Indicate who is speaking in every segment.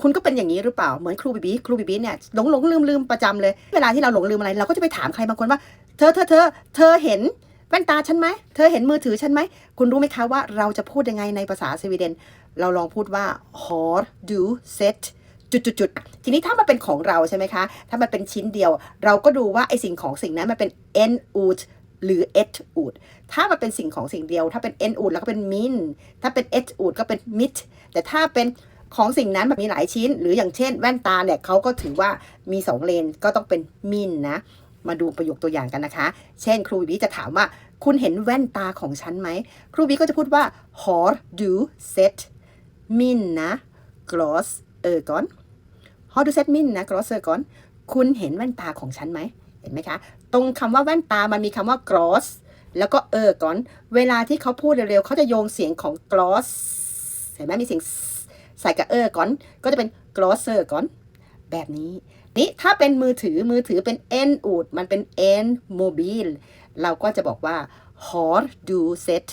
Speaker 1: คุณก็เป็นอย่างนี้หรือเปล่าเหมือนครูบีบีครูบีบีเนี่ยหลงหลงลืมลืมประจำเลย เวลาที่เราหลงลืมอะไร เราก็จะไปถามใครบางคนว่า เธอเธอเธอเธอเห็นแว่นตาฉันไหมเธอเห็นมือถือฉันไหม คุณรู้ไหมคะว่าเราจะพูดยังไงในภาษาสวีเดน เราลองพูดว่า har du sett จุดจุดจุดๆทีนี้ถ้ามันเป็นของเราใช่ไหมคะ ถ้ามันเป็นชิ้นเดียว เราก็ดูว่าไอสิ่งของสิ่งนั้นมันเป็น n u t หรือ et ut ถ้ามันเป็นสิ่งของสิ่งเดียว ถ้าเป็น n ut แล้วก็เป็น min ถ้าเป็น et ut ก็เป็น mit แต่ถ้าเป็น ของสิ่งนั้นมันมีหลายชิ้น หรืออย่างเช่น แว่นตาเนี่ยเขาก็ถือว่ามีสองเลนก็ต้องเป็น min นะ มาดูประโยคตัวอย่างกันนะคะ เช่น ครูบีจะถามว่าคุณเห็นแว่นตาของฉันไหม ครูบีก็จะพูดว่า har du set mina glasögon har du set mina glasögon คุณเห็นแว่นตาของฉันไหม เห็นไหมคะ ตรงคำว่าแว่นตามันมีคำว่า gloss แล้วก็เออก่อน เวลาที่เขาพูดเร็วๆ เขาจะโยงเสียงของ gloss เห็นไหมมีเสียง ใส่กับเออก่อน ก็จะเป็น glosser ก่อน แบบนี้ นี่ถ้าเป็นมือถือมือถือเป็น n อูดมันเป็น n mobil เราก็จะบอกว่า har du sett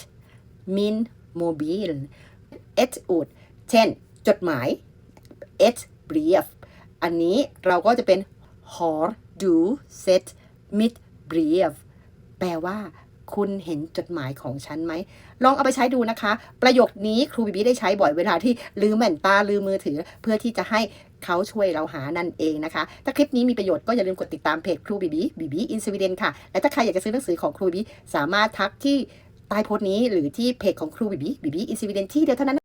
Speaker 1: min mobil et อูดเช่น จดหมาย et brev อันนี้เราก็จะเป็น har du sett mit brev แปลว่า คุณเห็นจดหมายของฉันไหม ลองเอาไปใช้ดูนะคะ ประโยคนี้ครูบีบีได้ใช้บ่อยเวลาที่ลืมแว่นตาลืมมือถือ เพื่อที่จะให้เขาช่วยเราหานั่นเองนะคะ ถ้าคลิปนี้มีประโยชน์ก็อย่าลืมกดติดตามเพจครูบีบีบีบีอินสวีเดนค่ะ และถ้าใครอยากจะซื้อหนังสือของครูบีบีสามารถทักที่ใต้โพสต์นี้หรือที่เพจของครูบีบีบีบีอินสวีเดนที่เดียวเท่านั้น